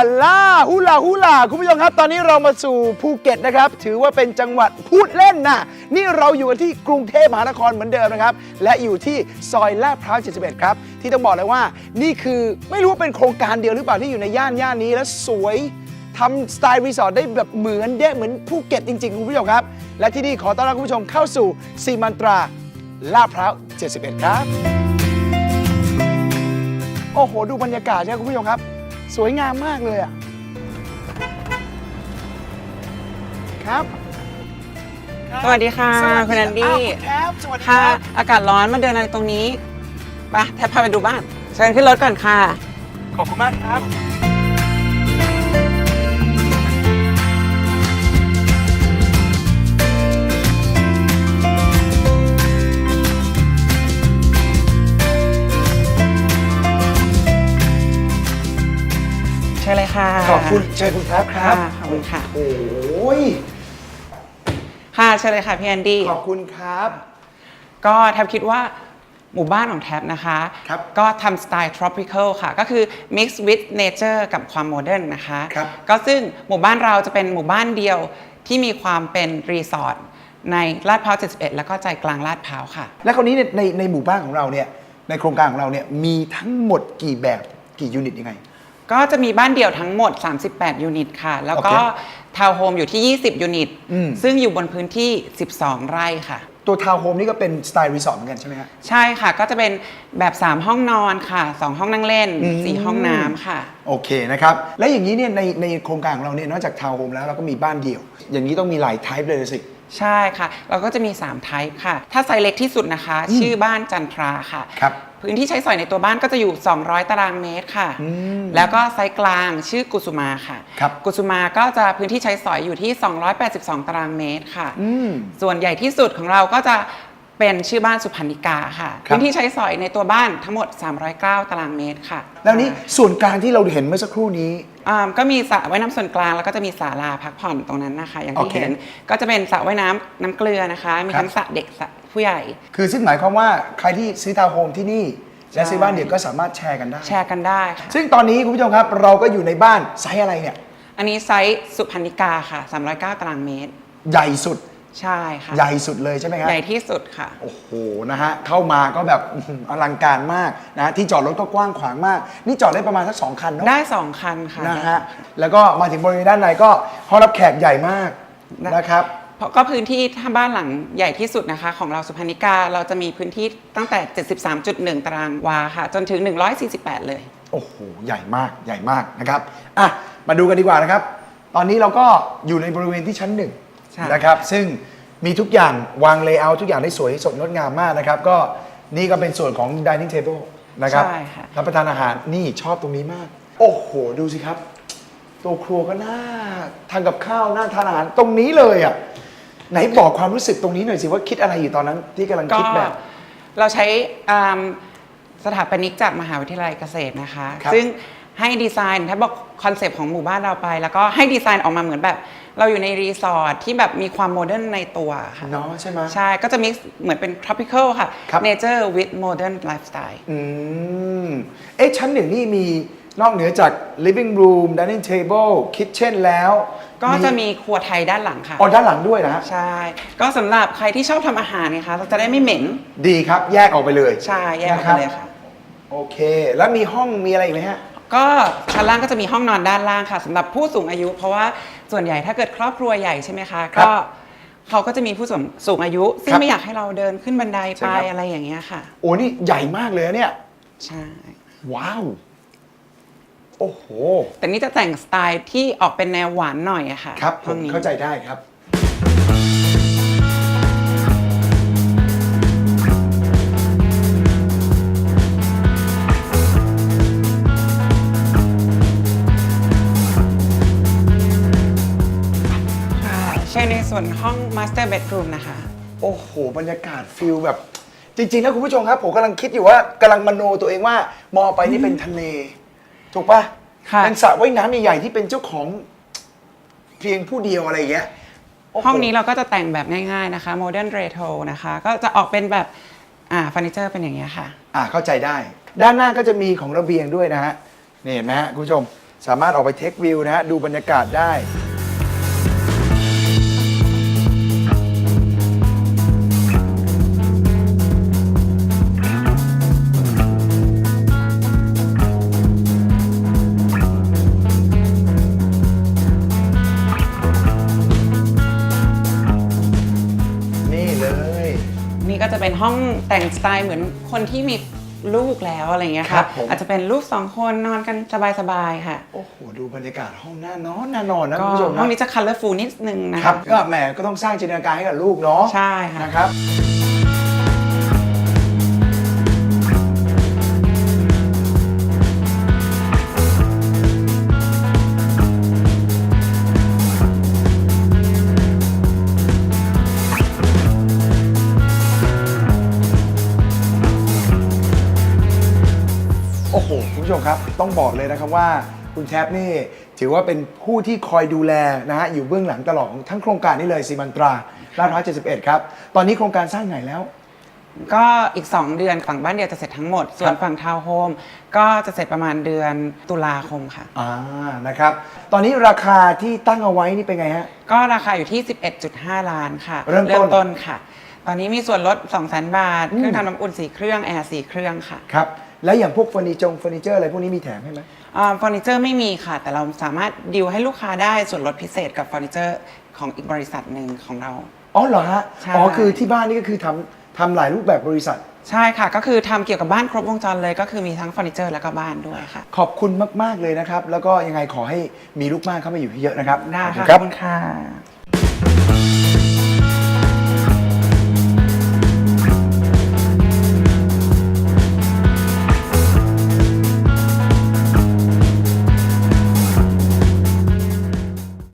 ลาล่าฮูลาฮูลาคุณผู้ชมครับ ตอนนี้เรามาสู่ภูเก็ตนะครับ ถือว่าเป็นจังหวัดพูดเล่นนะนี่เราอยู่กันที่กรุงเทพมหานครเหมือนเดิมนะครับ และอยู่ที่ซอยลาดพร้าว 71 ครับ ที่ต้องบอกเลยว่า นี่คือไม่รู้ว่าเป็นโครงการเดียวหรือเปล่าที่อยู่ในย่านย่านนี้แล้วสวยทำสไตล์รีสอร์ทได้แบบเหมือนเดะเหมือนภูเก็ตจริงๆคุณผู้ชมครับ และที่นี่ขอต้อนรับคุณผู้ชมเข้าสู่ซีมันตราลาดพร้าว 71 ครับ โอ้โห ดูบรรยากาศใช่ไหมคุณผู้ชมครับ สวยงามมากเลยอะ ครับสวัสดีค่ะสวัสคุณแอนดี้าวคุณแทบสวัสดีคค่ะรับอากาศร้อนมาเดินอะไรตรงนี้ไปแทบพาไปดูบ้านเชิญขึ้นรถก่อนค่ะ ขอบคุณมากครับ ขอบคุณเชิญคุณแทบครับค่ะขอบคุณค่ะ โอ้ยค่ะเชิญเลยค่ะพี่แอนดี้ ขอบคุณครับ ก็แทบคิดว่าหมู่บ้านของแทบนะคะ ครับก็ทำสไตล์ tropical ค่ะ ก็คือ mix with nature กับความโมเดิร์นนะคะ ครับ ก็ซึ่งหมู่บ้านเราจะเป็นหมู่บ้านเดียวที่มีความเป็นรีสอร์ทในลาดพร้าว 71 แล้วก็ใจกลางลาดพร้าวค่ะ และคราวนี้เนี่ยในในหมู่บ้านของเราเนี่ยในโครงการของเราเนี่ยมีทั้งหมดกี่แบบกี่ยูนิตยังไง ก็จะมีบ้านเดี่ยวทั้งหมด 38 ยูนิตค่ะ แล้วก็โอเคทาวน์โฮมอยู่ที่ 20 ยูนิตอืมซึ่งอยู่บนพื้นที่ 12 ไร่ค่ะ ตัวทาวน์โฮมนี่ก็เป็นสไตล์รีสอร์ทเหมือนกันใช่ไหมฮะใช่ค่ะ ก็จะเป็นแบบ 3 ห้องนอนค่ะ 2 ห้องนั่งเล่นอืม4ห้องน้ำค่ะ โอเคนะครับ และอย่างนี้เนี่ยในในโครงการของเราเนี่ยนอกจากทาวน์โฮมแล้วเราก็มีบ้านเดี่ยว อย่างนี้ต้องมีหลายไทป์เลยสิใช่ค่ะ เราก็จะมี3ไทป์ค่ะ ถ้าไซส์เล็กที่สุดนะคะ ชื่อบ้านจันทราค่ะครับ พื้นที่ใช้สอยในตัวบ้านก็จะอยู่ 200 ตารางเมตรค่ะ อืม แล้วก็ไซส์กลางชื่อกุสุมาค่ะ ครับกุสุมาก็จะพื้นที่ใช้สอยอยู่ที่ 282 ตารางเมตรค่ะ อืม ส่วนใหญ่ที่สุดของเราก็จะ เป็นชื่อบ้านสุพรรณิกาค่ะครับ พื้นที่ใช้สอยในตัวบ้านทั้งหมด 309 ตารางเมตรค่ะแล้วนี้ส่วนกลางที่เราเห็นเมื่อสักครู่นี้ อ่าก็มีสระว่ายน้ำส่วนกลางแล้วก็จะมีศาลาพักผ่อนตรงนั้นนะคะ อย่างที่โอเคเห็นก็จะเป็นสระว่ายน้ำน้ำเกลือนะคะ มีครับ ทั้งสระเด็กสระผู้ใหญ่ คือซึ่งหมายความว่าใครที่ซื้อทาวน์โฮมที่นี่ และใช่ ซื้อบ้านเดี่ยวก็สามารถแชร์กันได้ แชร์กันได้ค่ะ ซึ่งตอนนี้คุณผู้ชมครับเราก็อยู่ในบ้านไซส์อะไรเนี่ย อันนี้ไซส์สุพรรณิกาค่ะ 309 ตารางเมตร ใหญ่สุด ใช่ค่ะ ใหญ่สุดเลยใช่ไหมครับ ใหญ่ที่สุดค่ะ โอ้โห นะฮะ เข้ามาก็แบบอื้อหืออลังการมากนะฮะที่จอดรถก็กว้างขวางมาก นี่จอดได้ประมาณสักสองคันเนาะ ได้2คันค่ะ นะฮะ แล้วก็มาถึงบริเวณด้านในก็ห้องรับแขกใหญ่มากได้นะครับ เพราะก็พื้นที่ถ้าบ้านหลังใหญ่ที่สุดนะคะ ของเราสุพรรณิกาเราจะมีพื้นที่ตั้งแต่ 73.1 ตารางวาค่ะ จนถึง 148 เลย โอ้โห ใหญ่มาก ใหญ่มากนะครับ อะ มาดูกันดีกว่านะครับ ตอนนี้เราก็อยู่ในบริเวณที่ชั้นหนึ่ง ใช่ นะครับ ซึ่งมีทุกอย่างวางเลเยอร์ทุกอย่างได้สวยสดงดงามมากนะครับ ก็นี่ก็เป็นส่วนของ dining table นะครับใช่ค่ะ รับประทานอาหารนี่ชอบตรงนี้มาก โอ้โห ดูสิครับ ตัวครัวก็น่าทานกับข้าวน่าทานอาหารตรงนี้เลยอะไหนบอกความรู้สึกตรงนี้หน่อยสิว่าคิดอะไรอยู่ตอนนั้นที่กำลังก็คิดแบบ เราใช้อ่าสถาปนิกจากมหาวิทยาลัยเกษตรนะคะ ครับซึ่งให้ดีไซน์ถ้าบอกคอนเซปต์ของหมู่บ้านเราไป แล้วก็ให้ดีไซน์ออกมาเหมือนแบบ เราอยู่ในรีสอร์ทที่แบบมีความโมเดิร์นในตัวค่ะเนาะใช่ไหมใช่ก็จะ mix เหมือนเป็น tropical ค่ะครับ nature with modern lifestyle อืมเอ๊ะชั้นหนึ่งนี่มีนอกเหนือจาก living room dining table kitchen แล้ว ก็จะมีครัวไทยด้านหลังค่ะอ๋อด้านหลังด้วยนะฮะใช่ ก็สำหรับใครที่ชอบทำอาหารเนี่ยคะเราจะได้ไม่เหม็น ดีครับแยกออกไปเลยใช่แยกออกนะครัไปบเลยค่ะ โอเค แล้วมีห้องมีอะไรอีกไหมฮะ ก็ชั้นล่างก็จะมีห้องนอนด้านล่างค่ะสำหรับผู้สูงอายุ เพราะว่า ส่วนใหญ่ถ้าเกิดครอบครัวใหญ่ใช่ไหมคะครับก็เขาก็จะมีผู้สูงสูงอายุ ซึ่งครับไม่อยากให้เราเดินขึ้นบันไดใช่ไปครับ อะไรอย่างเงี้ยค่ะ โอ้นี่ใหญ่มากเลยนะเนี่ย ใช่ ว้าว โอ้โห แต่นี่จะแต่งสไตล์ที่ออกเป็นแนวหวานหน่อยอะค่ะครับผห้อมงนี้เข้าใจได้ครับ ใช่ในส่วนห้อง master bedroom นะคะ โอ้โห บรรยากาศฟิลแบบ จริงๆแล้วคุณผู้ชมครับ ผมกำลังคิดอยู่ว่ากำลังมโนตัวเองว่ามองไปนี่เป็นทะเล ถูกปะค่ะ เป็นสระว่ายน้ำใหญ่ๆที่เป็นเจ้าของ เพียงผู้เดียวอะไรอย่างเงี้ยโโห้องนี้เราก็จะแต่งแบบง่ายๆนะคะ modern retro นะคะ ก็จะออกเป็นแบบอ่าเฟอร์นิเจอร์เป็นอย่างเงี้ยค่ะ อ่าเข้าใจได้ ด้านหน้าก็จะมีของระเบียงด้วยนะฮะนี่เห็นไหมฮะคุณผู้ชมสามารถออกไปเทควิวนะฮะดูบรรยากาศได้ ห้องแต่งสไตล์เหมือนคนที่มีลูกแล้วอะไรเงี้ยครัค่ะบผม อาจจะเป็นลูกสองคนนอนกันสบายๆค่ะ โอ้โห ดูบรรยากาศห้องน่านอนน่านอนนะก็คุณผู้ชมห้องนะนี้จะ colorful นิดนึงนะครัคะบก็แหมก็ต้องสร้างจินตนาการให้กับลูกเนาะใช่ค่ะ นะครับ ผู้ชมครับ ต้องบอกเลยนะครับว่าคุณแท็บนี่ถือว่าเป็นผู้ที่คอยดูแลนะฮะอยู่เบื้องหลังตลอดของทั้งโครงการนี้เลยซีมันตราลาดพร้าว71 ครับ ตอนนี้โครงการสร้างไหนแล้ว ก็อีก 2 เดือนฝั่งบ้านเดียวจะเสร็จทั้งหมด ส่วนฝั่งทาวน์โฮมก็จะเสร็จประมาณเดือนตุลาคมค่ะ อ่านะครับ ตอนนี้ราคาที่ตั้งเอาไว้นี่เป็นไงฮะ ก็ราคาอยู่ที่ 11.5 ล้านค่ะเริ่มต้นต้นค่ะ ตอนนี้มีส่วนลด 2 0 0 0 0 0 บาทอืมเครื่องทำน้ำอุ่น 4 เครื่อง แอร์ 4 เครื่องค่ะ ครับ แล้วอย่างพวกเฟอร์นิเจอร์เฟอร์นิเจอร์อะไรพวกนี้มีแถมให้ไหม อ่าเฟอร์นิเจอร์ไม่มีค่ะ แต่เราสามารถดิวให้ลูกค้าได้ส่วนลดพิเศษกับเฟอร์นิเจอร์ของอีกบริษัทหนึ่งของเรา อ๋อเหรอฮะ ใช่ อ๋อคือที่บ้านนี่ก็คือทำทำหลายรูปแบบบริษัท ใช่ค่ะ ก็คือทำเกี่ยวกับบ้านครบวงจรเลย ก็คือมีทั้งเฟอร์นิเจอร์แล้วก็บ้านด้วยค่ะ ขอบคุณมาก ๆ เลยนะครับ แล้วก็ยังไงขอให้มีลูกมากเข้ามาอยู่เยอะๆนะครับได้ขอบค่ะณครับขอบคุณค่ะ